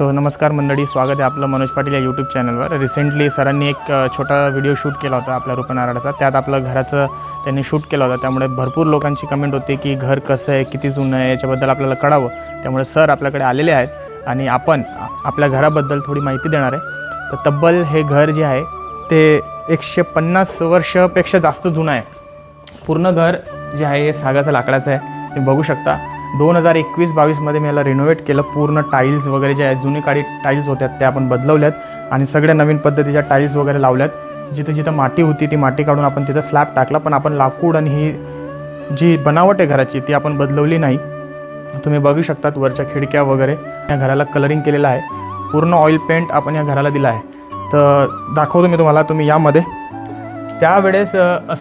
So नमस्कार मंडळी स्वागत आहे आपलं मनोज पाटील या यूट्यूब चॅनलवर रिसेंटली सरांनी एक छोटा व्हिडिओ शूट केला होता आपल्या रुपनाराडाचा त्यात आपलं घराचं त्यांनी शूट केलं होतं. त्यामुळे भरपूर लोकांची कमेंट होती की घर कसं आहे किती जुनं आहे याच्याबद्दल आपल्याला कळावं. त्यामुळे सर आपल्याकडे आलेले आहेत आणि आपण आपल्या घराबद्दल थोडी माहिती देणार आहे. तर तब्बल हे घर जे आहे ते एकशे पन्नास वर्षापेक्षा जास्त जुनं आहे. पूर्ण घर जे आहे हे सागाचं लाकडाचं आहे. तुम्ही बघू शकता. दोन हजार एकवीस बावीसमध्ये मी याला रिनोव्हेट केलं. पूर्ण टाईल्स वगैरे जे आहेत जुनी काळी टाईल्स होत्या त्या आपण बदलवल्यात. आणि सगळ्या नवीन पद्धतीच्या टाईल्स वगैरे लावल्यात. जिथे जिथं माती होती ती माती काढून आपण तिथं स्लॅब टाकला. पण आपण लाकूड आणि ही जी बनावट आहे घराची ती आपण बदलवली नाही. तुम्ही बघू शकतात वरच्या खिडक्या वगैरे. या घराला कलरिंग केलेलं आहे. पूर्ण ऑइल पेंट आपण या घराला दिला आहे. तर दाखवतो मी तुम्हाला तुम्ही यामध्ये. त्यावेळेस